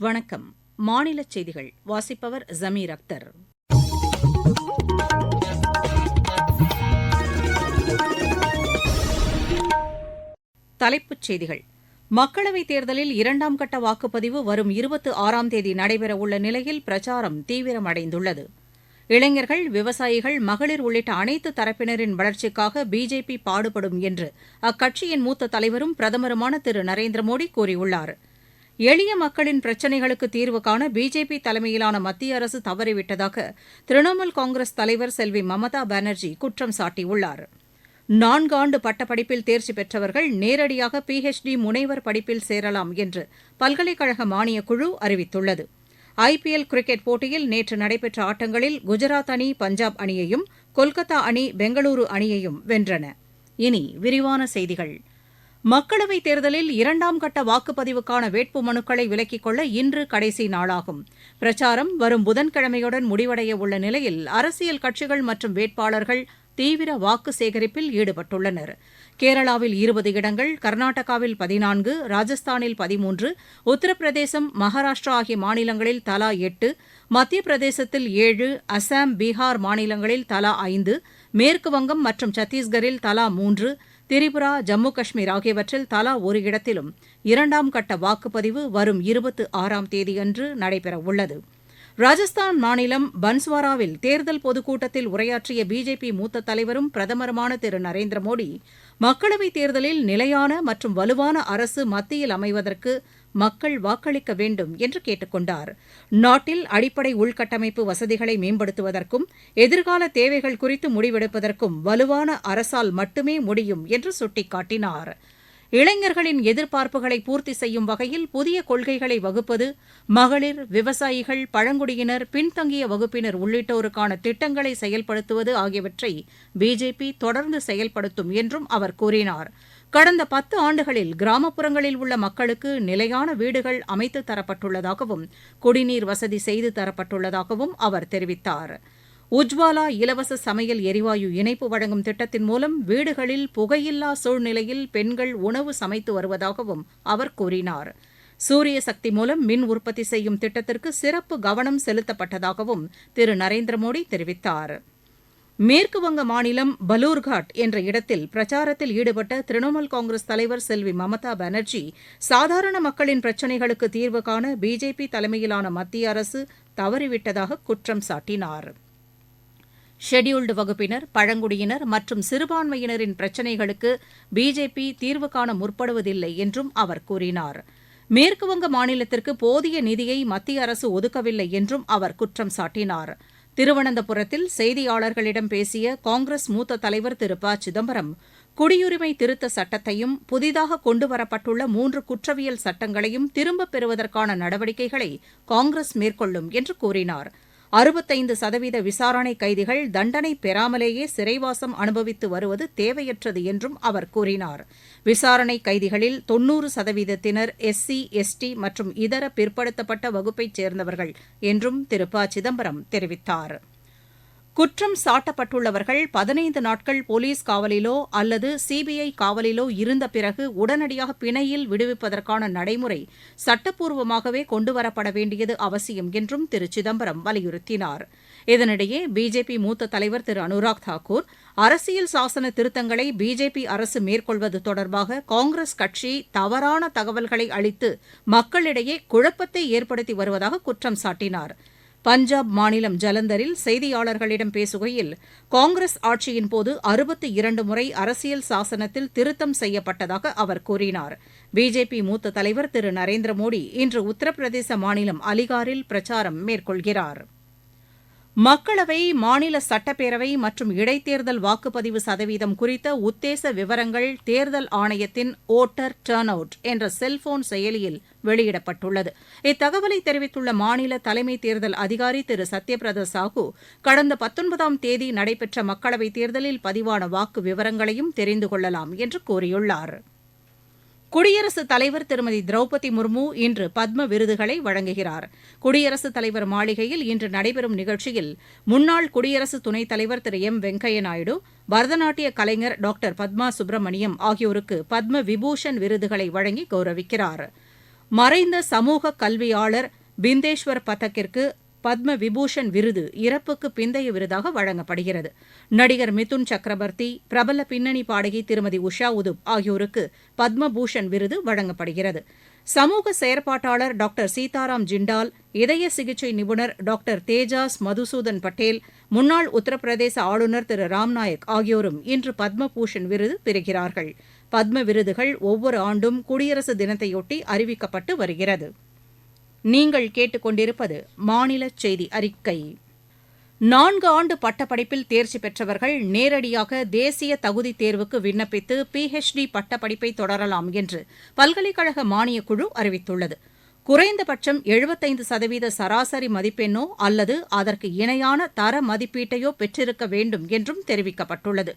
வணக்கம். மாநில செய்திகள் வாசிப்பவர் ஜமீர் அக்தர். தலைப்புச் செய்திகள். மக்களவைத் தேர்தலில் இரண்டாம் கட்ட வாக்குப்பதிவு வரும் இருபத்து ஆறாம் தேதி நடைபெறவுள்ள நிலையில் பிரச்சாரம் தீவிரமடைந்துள்ளது. இளைஞர்கள் விவசாயிகள் மகளிர் உள்ளிட்ட அனைத்து தரப்பினரின் வளர்ச்சிக்காக பிஜேபி பாடுபடும் என்று அக்கட்சியின் மூத்த தலைவரும் பிரதமருமான திரு நரேந்திர மோடி கூறியுள்ளார். எளிய மக்களின் பிரச்சினைகளுக்கு தீர்வு காண பிஜேபி தலைமையிலான மத்திய அரசு தவறிவிட்டதாக திரிணாமுல் காங்கிரஸ் தலைவர் செல்வி மமதா பானர்ஜி குற்றம் சாட்டியுள்ளார். நான்காண்டு பட்டப்படிப்பில் தேர்ச்சி பெற்றவர்கள் நேரடியாக பிஹெச்டி முனைவர் படிப்பில் சேரலாம் என்று பல்கலைக்கழக மானியக்குழு அறிவித்துள்ளது. ஐபிஎல் கிரிக்கெட் போட்டியில் நேற்று நடைபெற்ற ஆட்டங்களில் குஜராத் அணி பஞ்சாப் அணியையும் கொல்கத்தா அணி பெங்களூரு அணியையும் வென்றன. இனி விரிவான செய்திகள். மக்களவைத் தேர்தலில் இரண்டாம் கட்ட வாக்குப்பதிவுக்கான வேட்பு மனுக்களை விலக்கிக் கொள்ள இன்று கடைசி நாளாகும். பிரச்சாரம் வரும் புதன்கிழமையுடன் முடிவடைய உள்ள நிலையில் அரசியல் கட்சிகள் மற்றும் வேட்பாளர்கள் தீவிர வாக்கு சேகரிப்பில் ஈடுபட்டுள்ளனர். கேரளாவில் இருபது இடங்கள் கர்நாடகாவில் பதினான்கு ராஜஸ்தானில் பதிமூன்று உத்தரப்பிரதேசம் மகாராஷ்டிரா ஆகிய மாநிலங்களில் தலா எட்டு மத்திய பிரதேசத்தில் ஏழு அசாம் பீகார் மாநிலங்களில் தலா ஐந்து மேற்கு வங்கம் மற்றும் சத்தீஸ்கரில் தலா மூன்று திரிபுரா ஜம்மு காஷ்மீர் ஆகியவற்றில் தலா ஒரு இடத்திலும் இரண்டாம் கட்ட வாக்குப்பதிவு வரும் இருபத்து ஆறாம் தேதியன்று நடைபெறவுள்ளது. ராஜஸ்தான் மாநிலம் பன்ஸ்வாராவில் தேர்தல் பொதுக்கூட்டத்தில் உரையாற்றிய பிஜேபி மூத்த தலைவரும் பிரதமருமான திரு நரேந்திர மோடி மக்களவைத் தேர்தலில் நிலையான மற்றும் வலுவான அரசு மத்தியில் அமைவதற்கு மக்கள் வாக்களிக்க வேண்டும் என்று கேட்டுக் கொண்டார் நாட்டில் அடிப்படை உள்கட்டமைப்பு வசதிகளை மேம்படுத்துவதற்கும் எதிர்கால தேவைகள் குறித்து முடிவெடுப்பதற்கும் வலுவான அரசால் மட்டுமே முடியும் என்று சுட்டிக்காட்டினார். இளைஞர்களின் எதிர்பார்ப்புகளை பூர்த்தி செய்யும் வகையில் புதிய கொள்கைகளை வகுப்பது மகளிர் விவசாயிகள் பழங்குடியினர் பின்தங்கிய வகுப்பினர் உள்ளிட்டோருக்கான திட்டங்களை செயல்படுத்துவது ஆகியவற்றை பிஜேபி தொடர்ந்து செயல்படுத்தும் என்றும் அவர் கூறினார். கடந்த பத்து ஆண்டுகளில் கிராமப்புறங்களில் உள்ள மக்களுக்கு நிலையான வீடுகள் அமைத்து தரப்பட்டுள்ளதாகவும் குடிநீர் வசதி செய்து தரப்பட்டுள்ளதாகவும் அவர் தெரிவித்தார். உஜ்வாலா இலவச சமையல் எரிவாயு இணைப்பு வழங்கும் திட்டத்தின் மூலம் வீடுகளில் புகையில்லா சூழ்நிலையில் பெண்கள் உணவு சமைத்து வருவதாகவும் அவர் கூறினார். சூரிய சக்தி மூலம் மின் உற்பத்தி செய்யும் திட்டத்திற்கு சிறப்பு கவனம் செலுத்தப்பட்டதாகவும் திரு. நரேந்திர மோடி தெரிவித்தார். மேற்குவங்க மாநிலம் பலூர்காட் என்ற இடத்தில் பிரச்சாரத்தில் ஈடுபட்ட திரிணாமுல் காங்கிரஸ் தலைவர் செல்வி மமதா பானர்ஜி சாதாரண மக்களின் பிரச்சினைகளுக்கு தீர்வு காண பிஜேபி தலைமையிலான மத்திய அரசு தவறிவிட்டதாக குற்றம் சாட்டினார். ஷெட்யூல்டு வகுப்பினர் பழங்குடியினர் மற்றும் சிறுபான்மையினரின் பிரச்சினைகளுக்கு பிஜேபி தீர்வு காண முற்படுவதில்லை என்றும் அவர் கூறினார். மேற்குவங்க மாநிலத்திற்கு போதிய நிதியை மத்திய அரசு ஒதுக்கவில்லை என்றும் அவர் குற்றம் சாட்டினார். திருவனந்தபுரத்தில் செய்தியாளர்களிடம் பேசிய காங்கிரஸ் மூத்த தலைவர் திரு. ப. சிதம்பரம் குடியுரிமை திருத்த சட்டத்தையும் புதிதாக கொண்டுவரப்பட்டுள்ள மூன்று குற்றவியல் சட்டங்களையும் திரும்பப் பெறுவதற்கான நடவடிக்கைகளை காங்கிரஸ் மேற்கொள்ளும் என்று கூறினார். அறுபத்தைந்து சதவீத விசாரணை கைதிகள் தண்டனை பெறாமலேயே சிறைவாசம் அனுபவித்து வருவது தேவையற்றது என்றும் அவர் கூறினார். விசாரணை கைதிகளில் தொன்னூறு சதவீதத்தினர் எஸ்சி எஸ்டி மற்றும் இதர பிற்படுத்தப்பட்ட வகுப்பைச் சேர்ந்தவர்கள் என்றும் திரு ப சிதம்பரம் தெரிவித்தார். குற்றம் சாட்டப்பட்டுள்ளவர்கள் பதினைந்து நாட்கள் போலீஸ் காவலிலோ அல்லது சிபிஐ காவலிலோ இருந்த பிறகு உடனடியாக பிணையில் விடுவிப்பதற்கான நடைமுறை சட்டப்பூர்வமாகவே கொண்டுவரப்பட வேண்டியது அவசியம் என்றும் திரு சிதம்பரம் வலியுறுத்தினார். இதனிடையே பிஜேபி மூத்த தலைவர் திரு அனுராக் தாக்கூர் அரசியல் சாசன திருத்தங்களை பிஜேபி அரசு மேற்கொள்வது தொடர்பாக காங்கிரஸ் கட்சி தவறான தகவல்களை அளித்து மக்களிடையே குழப்பத்தை ஏற்படுத்தி வருவதாக குற்றம் சாட்டினார். பஞ்சாப் மாநிலம் ஜலந்தரில் செய்தியாளர்களிடம் பேசுகையில் காங்கிரஸ் ஆட்சியின்போது அறுபத்து இரண்டு முறை அரசியல் சாசனத்தில் திருத்தம் செய்யப்பட்டதாக அவர் கூறினார். பிஜேபி மூத்த தலைவர் திரு நரேந்திர மோடி இன்று உத்தரப்பிரதேச மாநிலம் அலிகாரில் பிரச்சாரம் மேற்கொள்கிறார். மக்களவை மாநில சட்டப்பேரவை மற்றும் இடைத்தேர்தல் வாக்குப்பதிவு சதவீதம் குறித்த உத்தேச விவரங்கள் தேர்தல் ஆணையத்தின் ஓட்டர் டர்ன் அவுட் என்ற செல்போன் செயலியில் வெளியிடப்பட்டுள்ளது. இத்தகவலை தெரிவித்துள்ள மாநில தலைமை தேர்தல் அதிகாரி திரு. சத்யபிரத சாஹூ கடந்த பத்தொன்பதாம் தேதி நடைபெற்ற மக்களவைத் தேர்தலில் பதிவான வாக்கு விவரங்களையும் தெரிந்து கொள்ளலாம் என்று கூறியுள்ளார். குடியரசுத் தலைவர் திருமதி திரௌபதி முர்மு இன்று பத்ம விருதுகளை வழங்குகிறார். குடியரசுத் தலைவர் மாளிகையில் இன்று நடைபெறும் நிகழ்ச்சியில் முன்னாள் குடியரசு துணைத் தலைவர் திரு எம் வெங்கையா நாயுடு பரதநாட்டிய கலைஞர் டாக்டர் பத்மா சுப்பிரமணியம் ஆகியோருக்கு பத்ம விபூஷன் விருதுகளை வழங்கி கௌரவிக்கிறார். மறைந்த சமூக கல்வியாளர் பிந்தேஸ்வர் பதக்கிற்கு பத்ம விபூஷன் விருது இறப்புக்கு பிந்தைய விருதாக வழங்கப்படுகிறது. நடிகர் மிதுன் சக்கரவர்த்தி பிரபல பின்னணி பாடகி திருமதி உஷா உதுப் ஆகியோருக்கு பத்மபூஷன் விருது வழங்கப்படுகிறது. சமூக செயற்பாட்டாளர் டாக்டர் சீதாராம் ஜிண்டால் இதய சிகிச்சை நிபுணர் டாக்டர் தேஜாஸ் மதுசூதன் பட்டேல் முன்னாள் உத்தரப்பிரதேச ஆளுநர் திரு ராம்நாயக் ஆகியோரும் இன்று பத்மபூஷன் விருது பெறுகிறார்கள். பத்ம விருதுகள் ஒவ்வொரு ஆண்டும் குடியரசு தினத்தையொட்டி அறிவிக்கப்பட்டு வருகிறது. நீங்கள் கேட்டுக்கொண்டிருப்பது மாநில செய்தி அறிக்கை. நான்கு ஆண்டு பட்டப்படிப்பில் தேர்ச்சி பெற்றவர்கள் நேரடியாக தேசிய தகுதி தேர்வுக்கு விண்ணப்பித்து பிஹெச்டி பட்டப்படிப்பை தொடரலாம் என்று பல்கலைக்கழக மானியக்குழு அறிவித்துள்ளது. குறைந்தபட்சம் எழுபத்தைந்து சதவீத சராசரி மதிப்பெண்ணோ அல்லது அதற்கு இணையான தர மதிப்பீட்டையோ பெற்றிருக்க வேண்டும் என்றும் தெரிவிக்கப்பட்டுள்ளது.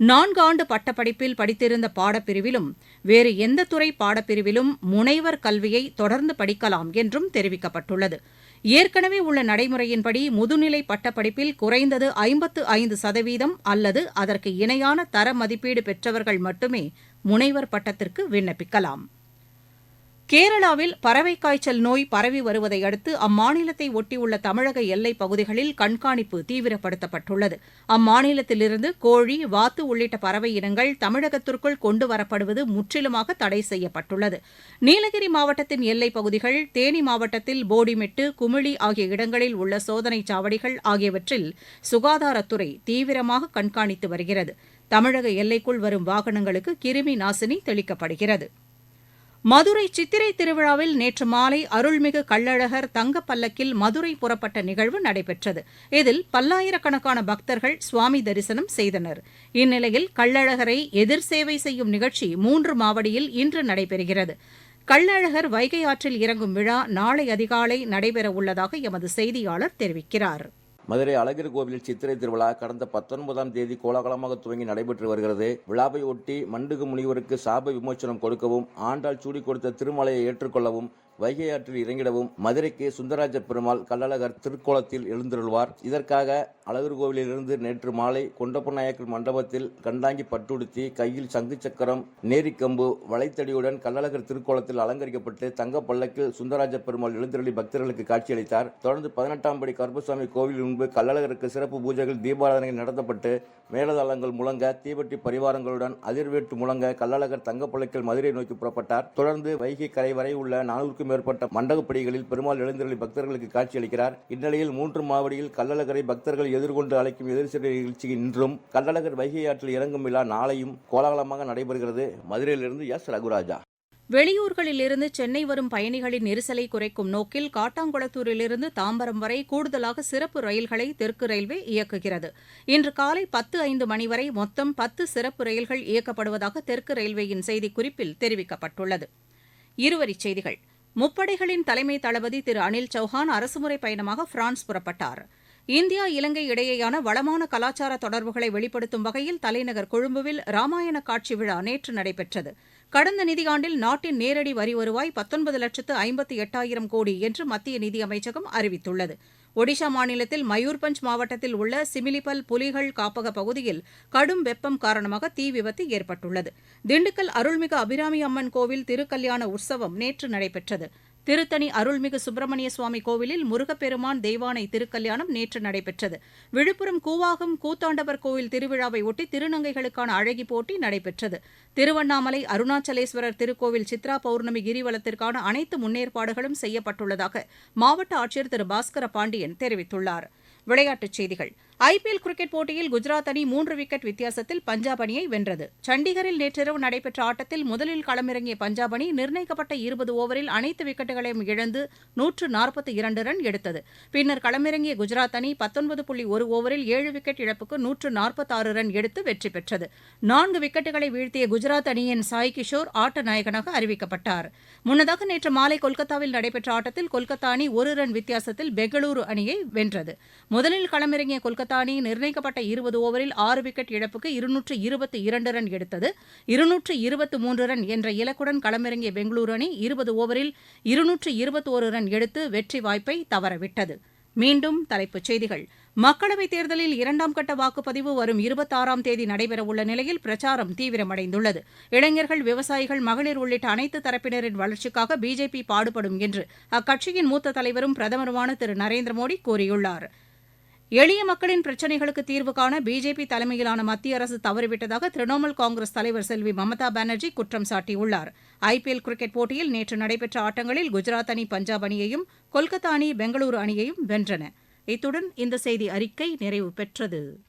நான்காண்டு பட்டப்படிப்பில் படித்திருந்த பாடப்பிரிவிலும் வேறு எந்த துறை பாடப்பிரிவிலும் முனைவர் கல்வியை தொடர்ந்து படிக்கலாம் என்றும் தெரிவிக்கப்பட்டுள்ளது. ஏற்கனவே உள்ள நடைமுறையின்படி முதுநிலை பட்டப்படிப்பில் குறைந்தது ஐம்பத்து ஐந்து சதவீதம் அல்லது அதற்கு இணையான தர மதிப்பீடு பெற்றவர்கள் மட்டுமே முனைவர் பட்டத்திற்கு விண்ணப்பிக்கலாம். கேரளாவில் பறவை காய்ச்சல் நோய் பரவி வருவதை அடுத்து அம்மாநிலத்தை ஒட்டியுள்ள தமிழக எல்லைப் பகுதிகளில் கண்காணிப்பு தீவிரப்படுத்தப்பட்டுள்ளது. அம்மாநிலத்திலிருந்து கோழி வாத்து உள்ளிட்ட பறவை இனங்கள் தமிழகத்திற்குள் கொண்டு வரப்படுவது முற்றிலுமாக தடை செய்யப்பட்டுள்ளது. நீலகிரி மாவட்டத்தின் எல்லைப் பகுதிகள் தேனி மாவட்டத்தில் போடிமெட்டு குமிழி ஆகிய இடங்களில் உள்ள சோதனைச் சாவடிகள் ஆகியவற்றில் சுகாதாரத்துறை தீவிரமாக கண்காணித்து வருகிறது. தமிழக எல்லைக்குள் வரும் வாகனங்களுக்கு கிருமி நாசினி தெளிக்கப்படுகிறது. மதுரை சித்திரை திருவிழாவில் நேற்று மாலை அருள்மிகு கள்ளழகர் தங்கப்பல்லக்கில் மதுரை புறப்பட்ட நிகழ்வு நடைபெற்றது. இதில் பல்லாயிரக்கணக்கான பக்தர்கள் சுவாமி தரிசனம் செய்தனர். இந்நிலையில் கள்ளழகரை எதிர் சேவை செய்யும் நிகழ்ச்சி மூன்று மாவடியில் இன்று நடைபெறுகிறது. கள்ளழகர் வைகை ஆற்றில் இறங்கும் விழா நாளை அதிகாலை நடைபெறவுள்ளதாக எமது செய்தியாளர் தெரிவிக்கிறார். மதுரை அழகிரி கோவிலில் சித்திரை திருவிழா கடந்த பத்தொன்பதாம் தேதி கோலாகலமாக துவங்கி நடைபெற்று வருகிறது. விழாவை ஒட்டி மண்டுகு முனிவருக்கு சாப விமோச்சனம் கொடுக்கவும் ஆண்டாள் சூடி கொடுத்த திருமலையை ஏற்றுக்கொள்ளவும் வைகை ஆற்றில் இறங்கிடவும் மதுரைக்கு சுந்தராஜ பெருமாள் கள்ளழகர் திருக்கோலத்தில் எழுந்தருள்வார். இதற்காக அழகர் கோவிலிலிருந்து நேற்று மாலை கொண்டப்பநாயக்கர் மண்டபத்தில் கண்டாங்கி பட்டுடுத்தி கையில் சங்கு சக்கரம் நேரிக்கம்பு வளைத்தடியுடன் கள்ளழகர் திருக்கோலத்தில் அலங்கரிக்கப்பட்டு தங்க பல்லக்கில் சுந்தராஜ பெருமாள் எழுந்தருளி பக்தர்களுக்கு காட்சியளித்தார். தொடர்ந்து பதினெட்டாம் படி கருப்பசாமி கோவில் முன்பு கள்ளழகருக்கு சிறப்பு பூஜைகள் தீபாராதனைகள் நடத்தப்பட்டு மேலதளங்கள் முழங்க தீவட்டி பரிவாரங்களுடன் அதிர்வேட்டு முழங்க கள்ளழகர் தங்கப்பள்ளக்கில் மதுரை நோக்கி புறப்பட்டார். தொடர்ந்து வைகை கரை வரை உள்ள நானூறுக்கும் மேற்பட்ட மண்டகப்படிகளில் பெருமாள் எழுந்தருளி பக்தர்களுக்கு காட்சியளிக்கிறார். இந்நிலையில் மூன்று மாவடியில் கள்ளழகரை பக்தர்கள் எதிர்கொண்டு அழைக்கும் எதிர்சிறை நிகழ்ச்சி இன்றும் கள்ளழகர் வைகை ஆற்றில் இறங்கும் விழா நாளையும் கோலாகலமாக நடைபெறுகிறது. மதுரையிலிருந்து எஸ். ரகுராஜா. வெளியூர்களிலிருந்து சென்னை வரும் பயணிகளின் நெரிசலை குறைக்கும் நோக்கில் காட்டாங்குளத்தூரிலிருந்து தாம்பரம் வரை கூடுதலாக சிறப்பு ரயில்களை தெற்கு ரயில்வே இயக்குகிறது. இன்று காலை பத்து ஐந்து மணி வரை மொத்தம் பத்து சிறப்பு ரயில்கள் இயக்கப்படுவதாக தெற்கு ரயில்வேயின் செய்திக்குறிப்பில் தெரிவிக்கப்பட்டுள்ளது. இருவரிச் செய்திகள். முப்படைகளின் தலைமை தளபதி திரு அனில் சௌஹான் அரசுமுறை பயணமாக பிரான்ஸ் புறப்பட்டார். இந்தியா இலங்கை இடையேயான வளமான கலாச்சார தொடர்புகளை வெளிப்படுத்தும் வகையில் தலைநகர் கொழும்புவில் ராமாயண காட்சி விழா நேற்று நடைபெற்றது. கடந்த நிதியாண்டில் நாட்டின் நேரடி வரி வருவாய் பத்தொன்பது லட்சத்து ஐம்பத்தி எட்டாயிரம் கோடி என்று மத்திய நிதியமைச்சகம் அறிவித்துள்ளது. ஒடிஷா மாநிலத்தில் மயூர்பஞ்ச் மாவட்டத்தில் உள்ள சிமிலிபல் புலிகள் காப்பக பகுதியில் கடும் வெப்பம் காரணமாக தீ விபத்து ஏற்பட்டுள்ளது. திண்டுக்கல் அருள்மிகு அபிராமி அம்மன் கோவில் திருக்கல்யாண உற்சவம் நேற்று நடைபெற்றது. திருத்தணி அருள்மிகு சுப்பிரமணிய சுவாமி கோவிலில் முருகப்பெருமான் தெய்வானை திருக்கல்யாணம் நேற்று நடைபெற்றது. விழுப்புரம் கூவாகம் கூத்தாண்டவர் கோவில் திருவிழாவை ஒட்டி திருநங்கைகளுக்கான அழகி போட்டி நடைபெற்றது. திருவண்ணாமலை அருணாச்சலேஸ்வரர் திருக்கோவில் சித்ரா பௌர்ணமி கிரிவலத்திற்கான அனைத்து முன்னேற்பாடுகளும் செய்யப்பட்டுள்ளதாக மாவட்ட ஆட்சியர் திரு பாஸ்கர பாண்டியன் தெரிவித்துள்ளார். விளையாட்டுச் செய்திகள். ஐபிஎல் கிரிக்கெட் போட்டியில் குஜராத் அணி மூன்று விக்கெட் வித்தியாசத்தில் பஞ்சாப் அணியை வென்றது. சண்டிகரில் நேற்றிரவு நடைபெற்ற ஆட்டத்தில் முதலில் களமிறங்கிய பஞ்சாப் அணி நிர்ணயிக்கப்பட்ட இருபது ஓவரில் அனைத்து விக்கெட்டுகளையும் இழந்து நூற்று நாற்பத்தி இரண்டு ரன் எடுத்தது. பின்னர் களமிறங்கிய குஜராத் அணி பத்தொன்பது புள்ளி ஒரு ஓவரில் ஏழு விக்கெட் இழப்புக்கு நூற்று நாற்பத்தாறு ரன் எடுத்து வெற்றி பெற்றது. நான்கு விக்கெட்டுகளை வீழ்த்திய குஜராத் அணியின் சாய் கிஷோர் ஆட்ட நாயகனாக அறிவிக்கப்பட்டார். முன்னதாக நேற்று மாலை கொல்கத்தாவில் நடைபெற்ற ஆட்டத்தில் கொல்கத்தா அணி ஒரு ரன் வித்தியாசத்தில் பெங்களூரு அணியை வென்றது. முதலில் களமிறங்கிய கொல்கத்தா அணி நிர்ணயிக்கப்பட்ட இருபது ஓவரில் ஆறு விக்கெட் இழப்புக்கு இருநூற்று இருபத்தி இரண்டு ரன் எடுத்தது. இருநூற்று இருபத்து மூன்று ரன் என்ற இலக்குடன் களமிறங்கிய பெங்களூரு அணி இருபது ஓவரில் இருநூற்று இருபத்தோரு ரன் எடுத்து வெற்றி வாய்ப்பை தவறவிட்டது. மீண்டும் தலைப்புச் செய்திகள். மக்களவைத் தேர்தலில் இரண்டாம் கட்ட வாக்குப்பதிவு வரும் இருபத்தாறாம் தேதி நடைபெறவுள்ள நிலையில் பிரச்சாரம் தீவிரமடைந்துள்ளது. இளைஞர்கள் விவசாயிகள் மகளிர் உள்ளிட்ட அனைத்து தரப்பினரின் வளர்ச்சிக்காக பிஜேபி பாடுபடும் என்று அக்கட்சியின் மூத்த தலைவரும் பிரதமருமான திரு நரேந்திர மோடி கூறியுள்ளாா் எளிய மக்களின் பிரச்சினைகளுக்கு தீர்வு காண பிஜேபி தலைமையிலான மத்திய அரசு தவறிவிட்டதாக திரிணாமுல் காங்கிரஸ் தலைவர் செல்வி மம்தா பானர்ஜி குற்றம் சாட்டியுள்ளார். ஐபிஎல் கிரிக்கெட் போட்டியில் நேற்று நடைபெற்ற ஆட்டங்களில் குஜராத் அணி பஞ்சாப் அணியையும் கொல்கத்தா அணி பெங்களூரு அணியையும் வென்றன. இத்துடன் இந்த செய்தி அறிக்கை நிறைவு பெற்றது.